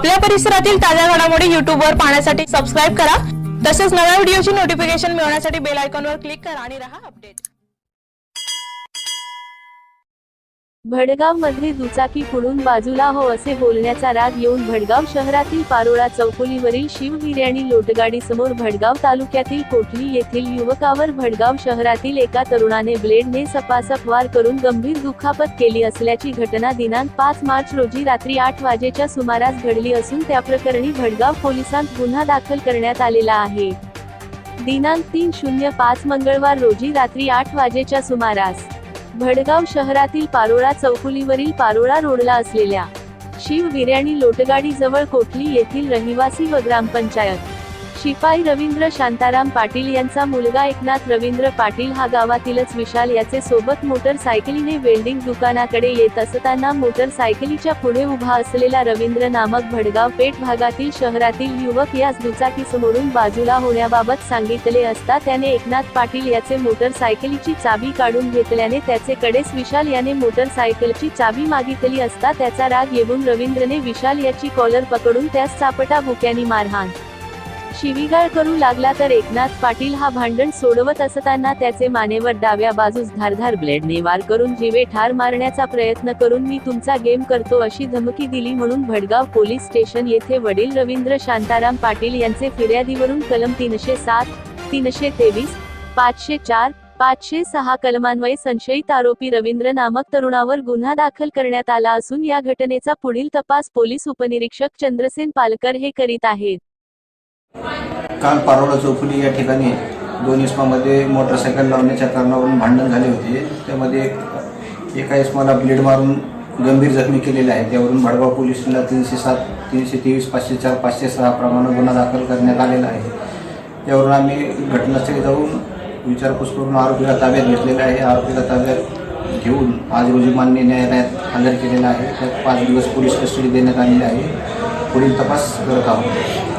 आपल्या परिसरातील ताज्या घडामोडी YouTube वर पाहण्यासाठी सबस्क्राईब करा. तसेच नव्या व्हिडिओची नोटिफिकेशन मिळवण्यासाठी बेल आयकॉनवर क्लिक करा आणि रहा अपडेट भडगावमध्ये दुचाकी पुढून बाजूला हो असे बोलण्याचा राग येऊन भडगाव शहरातील पारोळा चौकुलीवरील शिव बिर्याणी लोटगाडी समोर भडगाव तालुक्यातील कोठली येथील युवकावर भडगाव शहरातील एका तरुणाने ब्लेडने सपासप वार करून गंभीर दुखापत केली असल्याची घटना दिनांक पाच मार्च रोजी रात्री आठ वाजेच्या सुमारास घडली असून त्या प्रकरणी भडगाव पोलिसांत गुन्हा दाखल करण्यात आलेला आहे. दिनांक तीन शून्य पाच मंगळवार रोजी रात्री आठ वाजेच्या सुमारास भडगाव शहरातील पारोळा चौफुलीवरील पारोळा रोडला असलेल्या शिव बिर्याणी लोटगाडी जवळ कोटली येथील रहिवासी व ग्रामपंचायत शिपाई रवींद्र शांताराम पाटील यांचा मुलगा एकनाथ रवींद्र पाटील हा गावातीलच विशाल याचे सोबत मोटरसायकलीने वेल्डिंग दुकानाकडे येत असताना मोटरसायकलीच्या पुढे उभा असलेला रवींद्र नामक भडगाव पेठ भागातील शहरातील युवक यास दुचाकी समोरून बाजूला होण्याबाबत सांगितले असता त्याने एकनाथ पाटील याचे मोटरसायकलीची चाबी काढून घेतल्याने त्याचे कडेस विशाल याने मोटरसायकलची चाबी मागितली असता त्याचा राग येऊन रवींद्रने विशाल याची कॉलर पकडून त्यास चापटा बुक्यानी मारहाण शिवीगाळ करू लागला तर एकनाथ पाटील हा भांडण सोडवत असताना त्याचे मानेवर डाव्या बाजूस धारधार ब्लेडने वार करून जीवे ठार मारण्याचा प्रयत्न करून मी तुमचा गेम करतो अशी धमकी दिली म्हणून भडगाव पोलीस स्टेशन येथे वडील रवींद्र शांताराम पाटील यांचे फिर्यादीवरून कलम तीनशे सात तीनशे तेवीस पाचशे चार पाचशे सहा कलमान्वये संशयित आरोपी रवींद्र नामक तरुणावर गुन्हा दाखल करण्यात आला असून या घटनेचा पुढील तपास पोलीस उपनिरीक्षक चंद्रसेन पालकर हे करीत आहेत. काल पारोळा चौफुली या ठिकाणी दोन इस्मामध्ये मोटरसायकल लावण्याच्या कारणावरून भांडण झाले होते. त्यामध्ये एका इस्माला ब्लेड मारून गंभीर जखमी केलेले आहे. त्यावरून भडगाव पोलिसला तीनशे सात तीनशे तेवीस पाचशे चार पाचशे सहा प्रमाणे गुन्हा दाखल करण्यात आलेला आहे. त्यावरून आम्ही घटनास्थळी जाऊन विचारपूस करून आरोपीला ताब्यात घेतलेला आहे. आरोपीला ताब्यात घेऊन आज रोजी मान्य न्यायालयात हजर केलेला आहे. त्यात पाच दिवस पोलीस कस्टडी देण्यात आलेली आहे. पुढील तपास करत आहोत.